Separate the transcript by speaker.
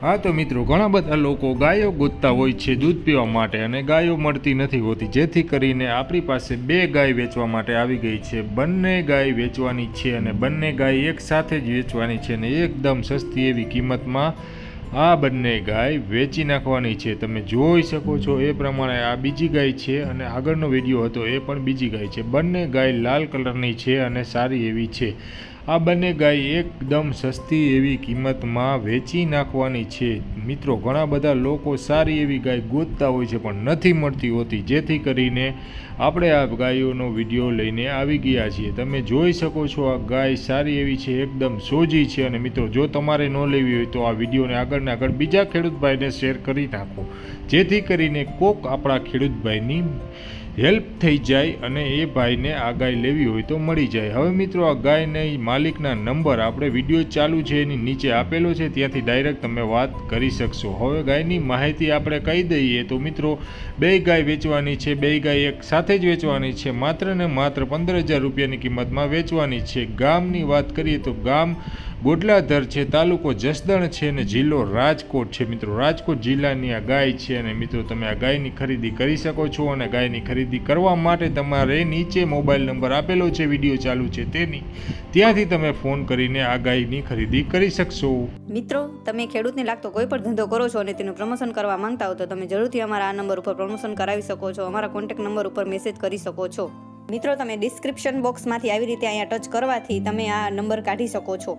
Speaker 1: હા, તો મિત્રો, ઘણા બધા લોકો ગાયો ગોતતા હોય છે દૂધ પીવા માટે અને ગાયો મળતી નથી હોતી, જેથી કરીને આપણી પાસે બે ગાય વેચવા માટે આવી ગઈ છે. બંને ગાય વેચવાની છે અને બંને ગાય એક સાથે જ વેચવાની છે અને એકદમ સસ્તી એવી કિંમતમાં આ બંને ગાય વેચી નાખવાની છે. તમે જોઈ શકો છો એ પ્રમાણે આ બીજી ગાય છે અને આગળનો વીડિયો હતો એ પણ બીજી ગાય છે. બંને ગાય લાલ કલરની છે અને સારી એવી છે. આ બંને ગાય એકદમ સસ્તી એવી કિંમતમાં વેચી નાખવાની છે. મિત્રો, ઘણા બધા લોકો સારી એવી ગાય ગોતતા હોય છે, પણ નથી મળતી હોતી. જેથી કરીને આપણે આ ગાયોનો વીડિયો લઈને આવી ગયા છીએ. તમે જોઈ શકો છો આ ગાય સારી એવી છે, એકદમ સોજી છે. અને મિત્રો, જો તમારે ન લેવી હોય તો આ વિડીયોને આગળને આગળ બીજા ખેડૂતભાઈને શેર કરી નાખો. જેથી કરીને કોક આપણા ખેડૂતભાઈની હેલ્પ થઈ જાય અને એ ભાઈને આ ગાય લેવી હોય તો મળી જાય. હવે મિત્રો આ ગાયને માલિકના નંબર આપણે વીડિયો ચાલુ છે, એની નીચે આપેલો છે, ત્યાંથી ડાયરેક્ટ તમે વાત કરી શકશો. હવે ગાયની માહિતી આપણે કહી દઈએ તો મિત્રો, બે ગાય વેચવાની છે, બે ગાય એક સાથે જ વેચવાની છે, માત્ર ને માત્ર પંદર હજાર રૂપિયાની કિંમતમાં વેચવાની છે. ગામની વાત કરીએ તો ગામ ગોડલાધર છે, તાલુકો જસદણ છે અને જિલ્લો રાજકોટ છે. મિત્રો, રાજકોટ જિલ્લાની આ ગાય છે અને મિત્રો, તમે આ ગાયની ખરીદી કરી શકો છો અને ગાયની ખરીદી કરવા માટે તમારે નીચે મોબાઈલ નંબર આપેલો છે, વીડિયો ચાલુ છે તેની. ત્યાંથી તમે ફોન કરીને આ ગાયની ખરીદી કરી શકશો.
Speaker 2: મિત્રો, તમે ખેડૂતને લાગતો કોઈ પણ ધંધો કરો છો અને તેનું પ્રમોશન કરવા માંગતા હો તો તમે જરૂરથી અમારા આ નંબર ઉપર પ્રમોશન કરાવી શકો છો, અમારા કોન્ટેક્ટ નંબર ઉપર મેસેજ કરી શકો છો. મિત્રો, તમે ડિસ્ક્રિપ્શન બોક્સમાંથી આવી રીતે અહીંયા ટચ કરવાથી તમે આ નંબર કાઢી શકો છો.